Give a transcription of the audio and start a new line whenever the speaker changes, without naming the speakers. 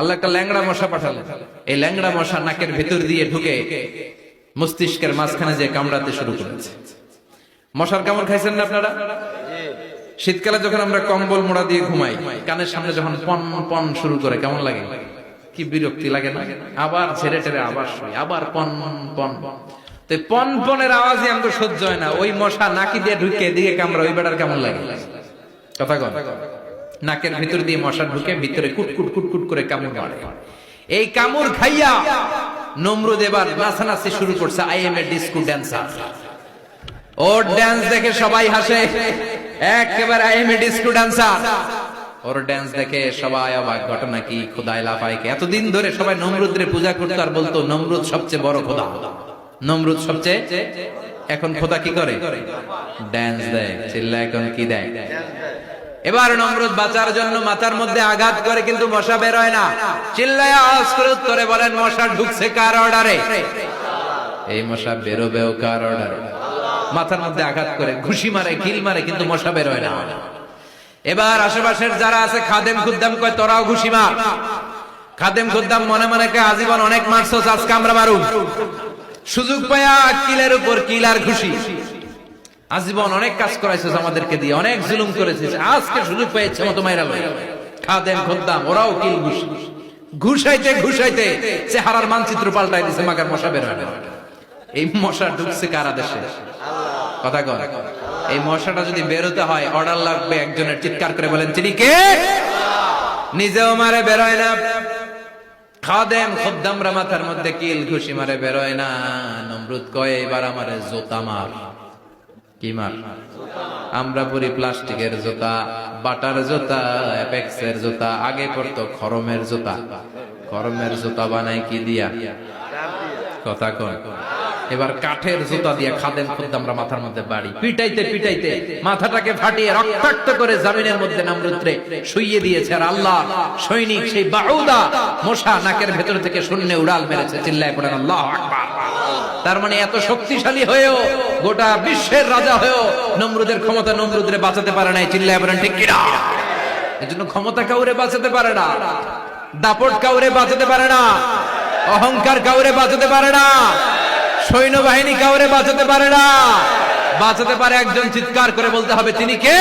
আল্লাহ একটা ল্যাংড়া মশা পাঠালেন। এই ল্যাংড়া মশা নাকের ভেতর দিয়ে ঢুকে মস্তিষ্কের মাঝখানে যে কামড়াতে শুরু করেছে। মশার কামড় খাইছেন না আপনারা? শীতকালে যখন আমরা কম্বল মোড়া দিয়ে ঘুমাই, কানের সামনে যখন পন পন শুরু করে, কেমন লাগে? কি বিরক্তি লাগে না? আবার ছেড়ে ছেড়ে আবার শুই, আবার পন পন। তো পন পনেরো আওয়াজই আমাকে সহ্য হয় না। ওই মশা নাকি দিয়ে ঢুকে দিয়ে কামড়া ওই বেড়ার কেমন লাগে? কথা কন। নাকের ভিতর দিয়ে মশা ঢুকে ভিতরে কুটকুট কুটকুট করে কামড় মারে। এই কামড় খাইয়া নমরুদ এবার নাচানাচি শুরু করছে I am a disco dancer or dance দেখে সবাই হাসে, একেবারে I am a disco dancer or dance দেখে সবাই অবাক, ঘটনা কি? খোদাই লাফাইকে এতদিন ধরে সবাই নমরুদ্রে পূজা করতো আর বলতো, নমরুদ সবচেয়ে বড় খোদা। নমরুদ সবচেয়ে, এখন খোদা কি করে? ড্যান্স দেয় চিল্লা এখন কি দেয়? এবার নমরুদ বাঁচার জন্য মাথার মধ্যে আঘাত করে কিন্তু মশা বের হয় না। চিল্লায় আওয়াজ উত্তরে বলেন, মশা ঢুকছে কার অর্ডারে? এই মশা বেরোবেও কার অর্ডারে? মাথার মধ্যে আঘাত করে, ঘুষি মারে কিল মারে, কিন্তু মশা বের হয় না। এবার আশেপাশের যারা আছে, খাদেম খুদ্দাম কয়, তোরাও ঘুষি মার। খাদেম খুদ্দাম মনে মনে কয়, আজীবন অনেক মারছো আজকে আমরা মারুম। সুযোগ পায়া কিলের উপর কিল আর ঘুষি। আজীবন অনেক কাজ করাইছিস আমাদেরকে দিয়ে, অনেক জুলুম করেছিস। আজকে সুযোগ পেয়েছে মতো মাইরা লই। খাদেম খুদ্দাম, ওরাও কিল ঘুষি। ঘুষাইতে ঘুষাইতে চেহারার মানচিত্র পাল্টাই দিছে, মাগার মশা বের হয় এই মশা ঢুকছে কারা দেশে? কথা কর এই মশাটা যদি বেরোতে হয় অর্ডার লাগবে একজনের, চিৎকার করে বলেন তিনি কে? নিজেও মারে বেরোয় না। খাদেম খদ্দামরা মাথার মধ্যে কিল ঘুষি মারে বেরোয় না। নমরুদ কয়, এবার আমারে জোতা মার। আমরা পরি প্লাস্টিকের জুতা, বাটার জুতা, অ্যাপেক্সের জুতা, আগে পড়তো খরমের জুতা। খরমের জুতা কি দিয়া? কথা কন। এবার কাঠের জুতা দিয়ে খাদেন আমরা মাথার মধ্যে বাড়ি। পিটাইতে পিটাইতে মাথাটাকে ফাটিয়ে রক্তাক্ত করে জামিনের মধ্যে নামরুদ্রে শুইয়ে দিয়েছে আর আল্লাহ, সৈনিক সেই বাউদা মশা নাকের ভেতর থেকে শূন্য উড়াল মেরেছে। চিল্লায় পড়েন, আল্লাহ তার মানে এত শক্তিশালী হয়েও গোটা বিশ্বের রাজা হয়েও নমরুদের ক্ষমতা নমরুদরে বাঁচাতে পারে না চিল্লায় বলেন, ঠিক কিনা? এজন্য ক্ষমতা কাউরে বাঁচাতে পারে না, দাপট কাউরে বাঁচাতে পারে না, অহংকার কাউরে বাঁচাতে পারে না, সৈন্যবাহিনী কাউরে বাঁচাতে পারে না। বাঁচাতে পারে একজন চিৎকার করে বলতে হবে, তিনি কে?